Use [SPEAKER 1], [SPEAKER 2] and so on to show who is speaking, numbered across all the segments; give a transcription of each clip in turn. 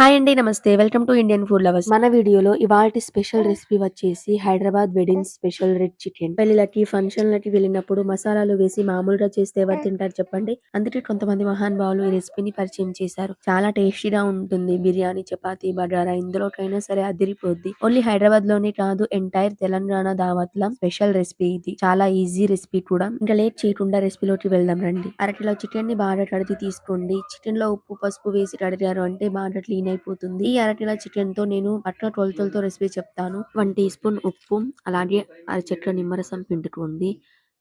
[SPEAKER 1] Hi అండి నమస్తే. Welcome to Indian food lovers. మన వీడియోలో ఇవాల్టి స్పెషల్ రెసిపీ వచ్చేసి Hyderabad wedding special red chicken. పెళ్ళిలకి ఫంక్షన్లకి వెళ్ళినప్పుడు మసాలాలు వేసి మామూలుగా చేస్తే ఎవరు తింటారు చెప్పండి? అందుకే కొంతమంది మహానుభావులు ఈ రెసిపీని పరిచయం చేశారు. చాలా టేస్టీగా ఉంటుంది. బిర్యానీ చపాతీ బగారా ఇందులోకైనా సరే అదిరిపోద్ది. ఓన్లీ హైదరాబాద్లోనే కాదు ఎంటైర్ తెలంగాణ దావత్ల స్పెషల్ రెసిపీ ఇది. చాలా ఈజీ రెసిపీ కూడా. ఇంకా లేట్ చేయకుండా రెసిపీలోకి వెళ్దాం రండి. అరకిలో చికెన్ని బాగా కడిగి తీసుకోండి. చికెన్లో ఉప్పు పసుపు వేసి కడిగారు అంటే బాగా క్లీన్ అయిపోతుంది. ఈ అరటిల చికెన్తో నేను అట్లా టొలతలతో రెసిపీ చెప్తాను. వన్ టీ స్పూన్ ఉప్పు అలాగే అరచెట్ల నిమ్మరసం పిండుకోండి.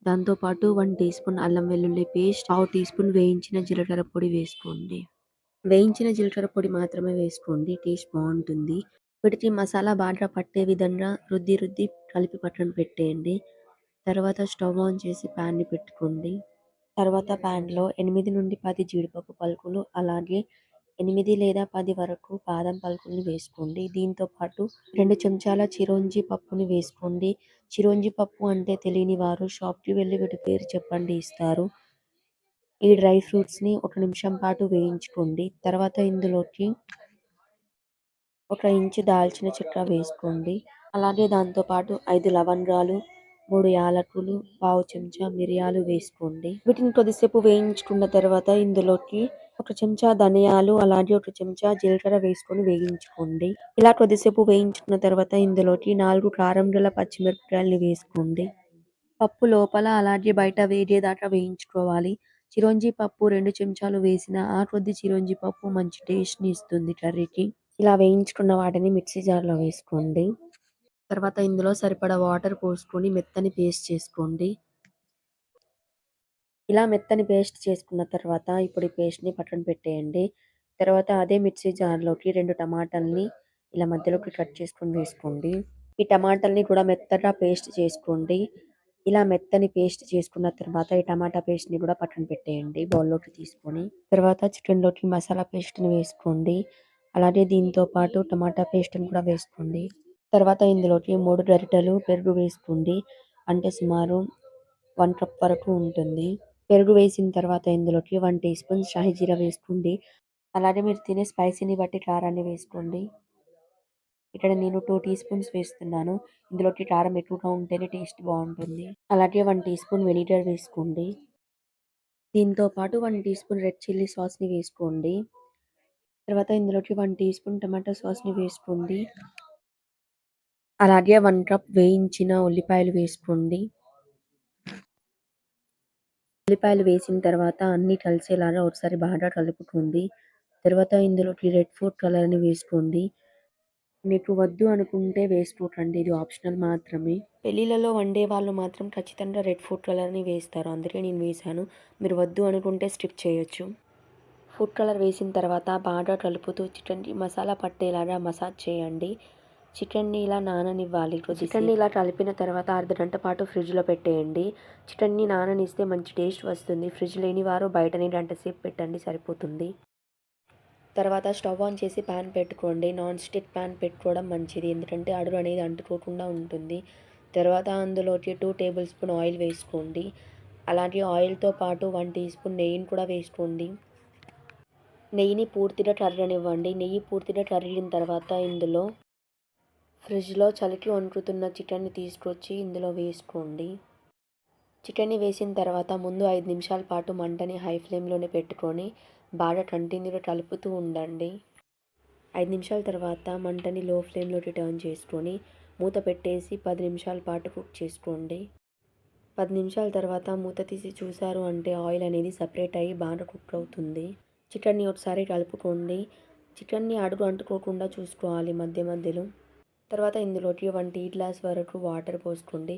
[SPEAKER 1] దాంతో పాటు వన్ టీ స్పూన్ అల్లం వెల్లుల్లి పేస్ట్ పావు టీ స్పూన్ వేయించిన జీలకర్ర పొడి వేసుకోండి. వేయించిన జీలకర్ర పొడి మాత్రమే వేసుకోండి టేస్ట్ బాగుంటుంది. వీటికి మసాలా బాగా పట్టే విధంగా రుద్ది రుద్ది కలిపి పక్కన పెట్టేయండి. తర్వాత స్టవ్ ఆన్ చేసి ప్యాన్ని ని పెట్టుకోండి. తర్వాత ప్యాన్లో ఎనిమిది నుండి పది జీడిపప్పు పలుకులు అలాగే ఎనిమిది లేదా పది వరకు బాదం పలుకుల్ని వేసుకోండి. దీంతో పాటు రెండు చెంచాల చిరోంజి పప్పుని వేసుకోండి. చిరోంజి పప్పు అంటే తెలియని వారు షాప్కి వెళ్ళి వీటి పేరు చెప్పండి ఇస్తారు. ఈ డ్రై ఫ్రూట్స్ని ఒక నిమిషం పాటు వేయించుకోండి. తర్వాత ఇందులోకి ఒక ఇంచు దాల్చిన చెక్క వేసుకోండి. అలాగే దాంతో పాటు ఐదు లవంగాలు మూడు యాలకులు పావు చెంచా మిరియాలు వేసుకోండి. వీటిని కొద్దిసేపు వేయించుకున్న తర్వాత ఇందులోకి ఒక చెంచా ధనియాలు అలాగే ఒక చెంచా జీలకర్ర వేసుకొని వేయించుకోండి. ఇలా కొద్దిసేపు వేయించుకున్న తర్వాత ఇందులోకి నాలుగు కారం గల పచ్చిమిరపకాయలని వేసుకోండి. పప్పు లోపల అలాగే బయట వేగేదాకా వేయించుకోవాలి. చిరంజీ పప్పు రెండు చెంచాలు వేసిన ఆ కొద్ది చిరంజీ పప్పు మంచి టేస్ట్ని ఇస్తుంది కర్రీకి. ఇలా వేయించుకున్న వాటిని మిక్సీ జార్లో వేసుకోండి. తర్వాత ఇందులో సరిపడా వాటర్ పోసుకొని మెత్తని పేస్ట్ చేసుకోండి. ఇలా మెత్తని పేస్ట్ చేసుకున్న తర్వాత ఇప్పుడు ఈ పేస్ట్ని పక్కన పెట్టేయండి. తర్వాత అదే మిక్సీ జార్లోకి రెండు టమాటాలని ఇలా మధ్యలోకి కట్ చేసుకొని వేసుకోండి. ఈ టమాటాలని కూడా మెత్తగా పేస్ట్ చేసుకోండి. ఇలా మెత్తని పేస్ట్ చేసుకున్న తర్వాత ఈ టమాటా పేస్ట్ని కూడా పక్కన పెట్టేయండి బౌల్లోకి తీసుకొని. తర్వాత చికెన్లోకి మసాలా పేస్ట్ని వేసుకోండి. అలాగే దీంతో పాటు టమాటా పేస్ట్ని కూడా వేసుకోండి. తర్వాత ఇందులోకి మూడు గరిటెలు పెరుగు వేసుకోండి. అంటే సుమారు వన్ కప్ వరకు ఉంటుంది. పెరుగు వేసిన తర్వాత ఇందులోకి వన్ టీ స్పూన్ షాహీ జీరా వేసుకోండి. అలాగే మీరు తినే స్పైసీని బట్టి కారాన్ని వేసుకోండి. ఇక్కడ నేను టూ టీ స్పూన్స్ వేస్తున్నాను. ఇందులోకి కారం ఎక్కువగా ఉంటేనే టేస్ట్ బాగుంటుంది. అలాగే వన్ టీ స్పూన్ వెనిగర్ వేసుకోండి. దీంతో పాటు one teaspoon red chilli సాస్ని వేసుకోండి. తర్వాత ఇందులోకి వన్ టీ స్పూన్ టమాటా సాస్ని వేసుకోండి. అలాగే వన్ కప్ వేయించిన ఉల్లిపాయలు వేసుకోండి. ఉల్లిపాయలు వేసిన తర్వాత అన్ని కలిసేలాగా ఒకసారి బాగా కలుపుకోండి. తర్వాత ఇందులోకి రెడ్ ఫుడ్ కలర్ని వేసుకోండి. మీకు వద్దు అనుకుంటే వేసుకోకండి ఇది ఆప్షనల్ మాత్రమే. పెళ్ళిళ్ళలో వండే వాళ్ళు మాత్రం ఖచ్చితంగా రెడ్ ఫుడ్ కలర్ని వేస్తారు. అందుకే నేను వేశాను. మీరు వద్దు అనుకుంటే స్కిప్ చేయొచ్చు. ఫుడ్ కలర్ వేసిన తర్వాత బాగా కలుపుతూ చికెన్కి మసాలా పట్టేలాగా మసాజ్ చేయండి. చికెన్ని ఇలా నాననివ్వాలి చికెన్ని ఇలా కలిపిన తర్వాత అర్ధ గంట పాటు ఫ్రిడ్జ్లో పెట్టేయండి. చికెన్ని నాననిస్తే మంచి టేస్ట్ వస్తుంది. ఫ్రిడ్జ్ లేని వారు బయటనే గంట సేపు పెట్టండి సరిపోతుంది. తర్వాత స్టవ్ ఆన్ చేసి ప్యాన్ పెట్టుకోండి. నాన్ స్టిక్ ప్యాన్ పెట్టుకోవడం మంచిది. ఎందుకంటే అడుగు అనేది అంటుకోకుండా ఉంటుంది. తర్వాత అందులోకి టూ టేబుల్ స్పూన్ ఆయిల్ వేసుకోండి. అలాగే ఆయిల్తో పాటు వన్ టీ స్పూన్ నెయ్యిని కూడా వేసుకోండి. నెయ్యిని పూర్తిగా కర్రనివ్వండి నెయ్యి పూర్తిగా కరిగిన తర్వాత ఇందులో ఫ్రిడ్జ్లో చలికి వణుకుతున్న చికెన్ని తీసుకొచ్చి ఇందులో వేసుకోండి. చికెన్ని వేసిన తర్వాత ముందు ఐదు నిమిషాల పాటు మంటని హై ఫ్లేమ్లోనే పెట్టుకొని బాగా కంటిన్యూగా కలుపుతూ ఉండండి. ఐదు నిమిషాల తర్వాత మంటని లో ఫ్లేమ్లోకి టర్న్ చేసుకొని మూత పెట్టేసి పది నిమిషాల పాటు కుక్ చేసుకోండి. పది నిమిషాల తర్వాత మూత తీసి చూసారు అంటే ఆయిల్ అనేది సపరేట్ అయ్యి బాగా కుక్ అవుతుంది. చికెన్ని ఒకసారి కలుపుకోండి. చికెన్ని అడుగు అంటుకోకుండా చూసుకోవాలి మధ్య మధ్యలో. తర్వాత ఇందులోకి వన్ టీ గ్లాస్ వరకు వాటర్ పోసుకోండి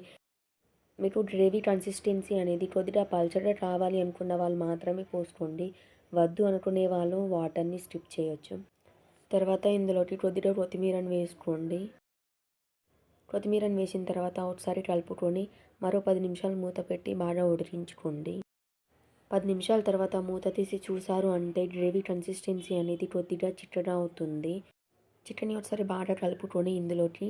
[SPEAKER 1] మీకు గ్రేవీ కన్సిస్టెన్సీ అనేది కొద్దిగా పల్చగా కావాలి అనుకున్న వాళ్ళు మాత్రమే పోసుకోండి. వద్దు అనుకునే వాళ్ళు వాటర్ని స్టిప్ చేయొచ్చు. తర్వాత ఇందులోకి కొద్దిగా కొత్తిమీరని వేసుకోండి. కొత్తిమీరని వేసిన తర్వాత ఒకసారి కలుపుకొని మరో పది నిమిషాలు మూత పెట్టి బాగా ఉడికించుకోండి. పది నిమిషాల తర్వాత మూత తీసి చూసారు అంటే గ్రేవీ కన్సిస్టెన్సీ అనేది కొద్దిగా చిక్కగా అవుతుంది. చికెన్ ఒకసారి బాగా కలుపుకొని ఇందులోకి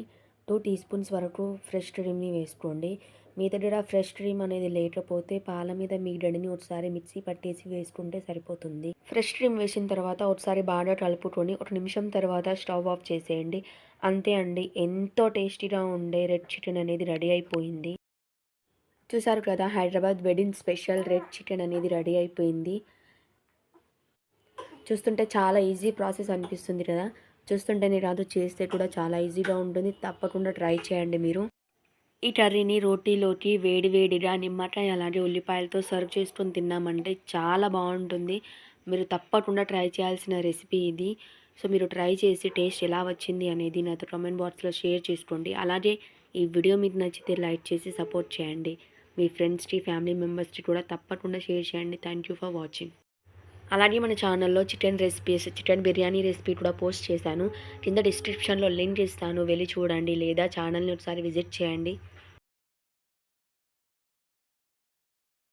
[SPEAKER 1] టూ టీ స్పూన్స్ వరకు ఫ్రెష్ క్రీమ్ని వేసుకోండి. మీ దగ్గర ఫ్రెష్ క్రీమ్ అనేది లేకపోతే పాల మీద మీగడని ఒకసారి మిక్సీ పట్టేసి వేసుకుంటే సరిపోతుంది. ఫ్రెష్ క్రీమ్ వేసిన తర్వాత ఒకసారి బాగా కలుపుకొని ఒక నిమిషం తర్వాత స్టవ్ ఆఫ్ చేసేయండి. అంతే అండి. ఎంతో టేస్టీగా ఉండే రెడ్ చికెన్ అనేది రెడీ అయిపోయింది. చూసారు కదా Hyderabad wedding special red chicken అనేది రెడీ అయిపోయింది. చూస్తుంటే చాలా ఈజీ ప్రాసెస్ అనిపిస్తుంది కదా. చూస్తుంటేనే రాదు చేస్తే కూడా చాలా ఈజీగా ఉంటుంది. తప్పకుండా ట్రై చేయండి మీరు. ఈ కర్రీని రోటీలోకి వేడి వేడిగా నిమ్మకాయ అలాగే ఉల్లిపాయలతో సర్వ్ చేసుకొని తిన్నామంటే చాలా బాగుంటుంది. మీరు తప్పకుండా ట్రై చేయాల్సిన రెసిపీ ఇది. సో మీరు ట్రై చేసి టేస్ట్ ఎలా వచ్చింది అనేది నాతో కామెంట్ బాక్స్లో షేర్ చేసుకోండి. అలాగే ఈ వీడియో మీకు నచ్చితే లైక్ చేసి సపోర్ట్ చేయండి. మీ ఫ్రెండ్స్కి ఫ్యామిలీ మెంబర్స్కి కూడా తప్పకుండా షేర్ చేయండి. Thank you for watching. అలాగే మన ఛానల్లో chicken recipes chicken biryani recipe కూడా పోస్ట్ చేశాను. కింద డిస్క్రిప్షన్లో లింక్ ఇస్తాను. వెళ్ళి చూడండి లేదా ఛానల్ని ఒకసారి విజిట్ చేయండి.